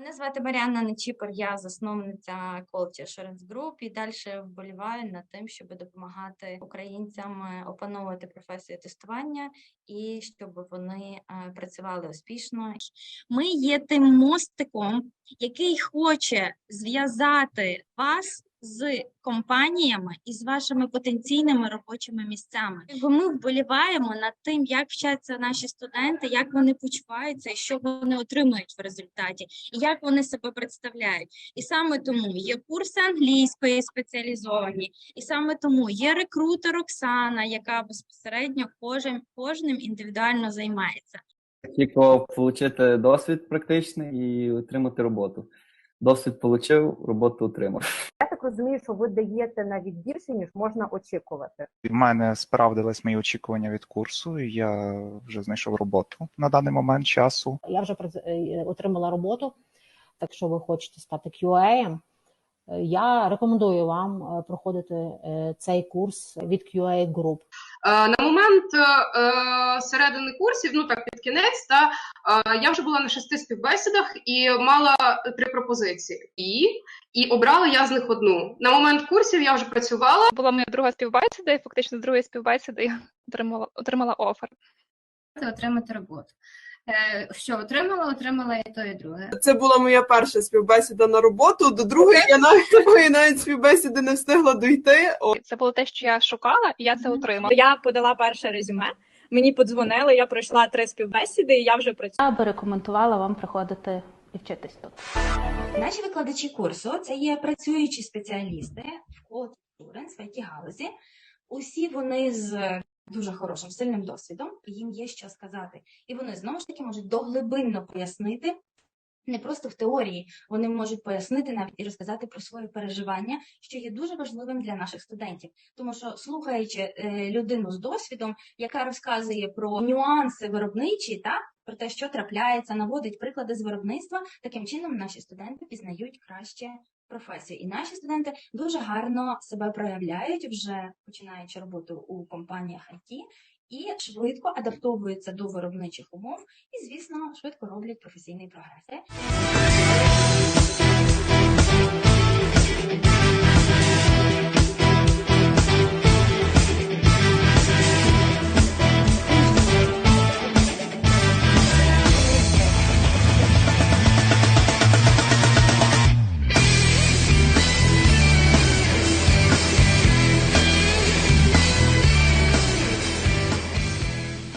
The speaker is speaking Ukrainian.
Мене звати Маріанна Нечіпер, я засновниця Culture Assurance Group і далі вболіваю над тим, щоб допомагати українцям е, опановувати професію тестування і щоб вони е, працювали успішно. Ми є тим мостиком, який хоче зв'язати вас з компаніями і з вашими потенційними робочими місцями. Якби Ми вболіваємо над тим, як вчаться наші студенти, як вони почуваються і що вони отримують в результаті, і як вони себе представляють. І саме тому є курси англійської спеціалізовані, і саме тому є рекрутер Оксана, яка безпосередньо кожен кожним індивідуально займається. Тільки отримати досвід практичний і отримати роботу. Досвід отримав, роботу отримав. Так розумію, що ви даєте навіть більше, ніж можна очікувати. У мене справдились мої очікування від курсу, і я вже знайшов роботу на даний момент часу. Я вже е, отримала роботу. Так що ви хочете стати QA, я рекомендую вам е, проходити е, цей курс від QA Group. Е, На момент середини курсів, ну так під кінець, та я вже була на шести співбесідах і мала три пропозиції. І, і обрала я з них одну. На момент курсів я вже працювала. була моя друга співбесіда, і фактично з другої співбесіди я отримала, отримала офер. Отримати роботу. Е, Що отримала? Отримала і то, і друге. Це була моя перша співбесіда на роботу. До другої я навіть такої навіть співбесіди не встигла дойти. О, Це було те, що я шукала, і я це отримала. Я подала перше резюме. Мені подзвонили, я пройшла три співбесіди, і я вже працюю. Я би рекомендувала вам приходити і вчитись тут. Наші викладачі курсу це є працюючі спеціалісти в Cloud в it галузі. Усі вони з дуже хорошим сильним досвідом, їм є що сказати. І вони знову ж таки можуть доглибинно пояснити. Не просто в теорії, вони можуть пояснити навіть і розказати про свої переживання, що є дуже важливим для наших студентів. Тому що слухаючи е, людину з досвідом, яка розказує про нюанси виробничі, так про те, що трапляється, наводить приклади з виробництва. Таким чином наші студенти пізнають краще професію. І наші студенти дуже гарно себе проявляють, вже починаючи роботу у компаніях IT, і швидко адаптовуються до виробничих умов, і, звісно, швидко роблять професійний прогрес.